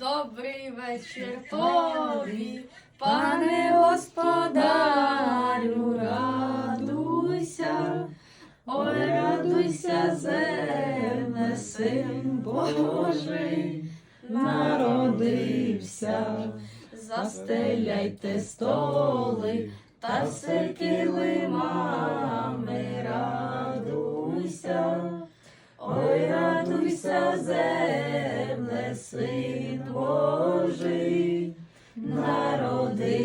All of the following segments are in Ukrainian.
Добрий вечір тобі, пане господарю, радуйся, ой, радуйся, земле, син Божий, народився, застеляйте столи та все килимами, радуйся. Ой, радуйся, син Божий, народився.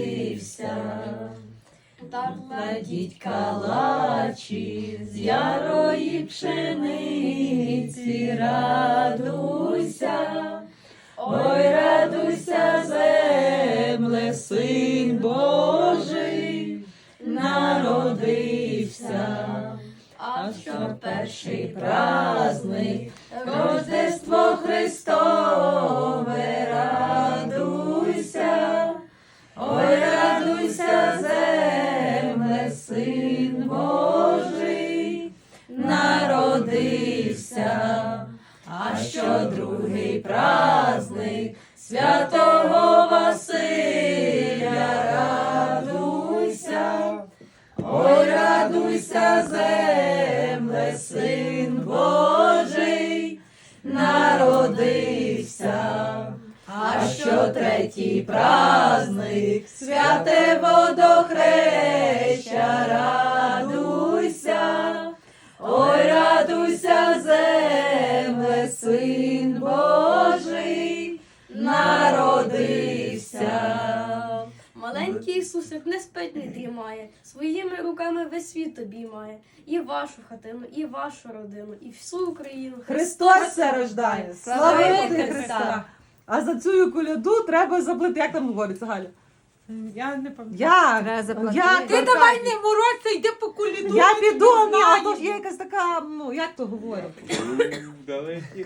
Та кладіть калачі з ярої пшениці, радуйся. Ой, радуйся, земле, син Божий, народився. А що перший праздник, народився. А що другий праздник святого Василя, радуйся. Ой, радуйся, земле, син Божий, народився. А що третій праздник, святе водохреща, Маленький Ісусик не спить, не дрімає, своїми руками весь світ обіймає. І вашу хатину, і вашу родину, і всю Україну. Христос се рождає! Славити Христа! А за цю коляду треба заплити. Як там говориться, Галя? Я не пам'ятаю. Як? Треба Ти давай не воротися, йди по куліду. Я піду, не а то ж є якась така, ну, як то говорять? Далекі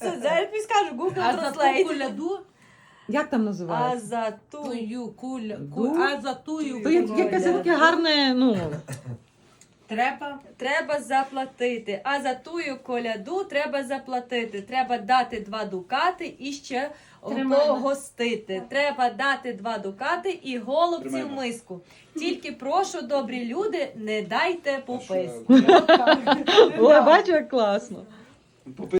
зараз я тобі скажу, Google А за ту Translate. Як там А називається? за тую куля, а за тую То є куля якесь таке гарне, ну, треба. треба заплатити. А за тую коляду треба заплатити. Треба дати два дукати і ще Тримай. погостити. Треба дати два дукати і голубці в миску. Тільки прошу, добрі люди, не дайте пописку. ой, бачу, як класно.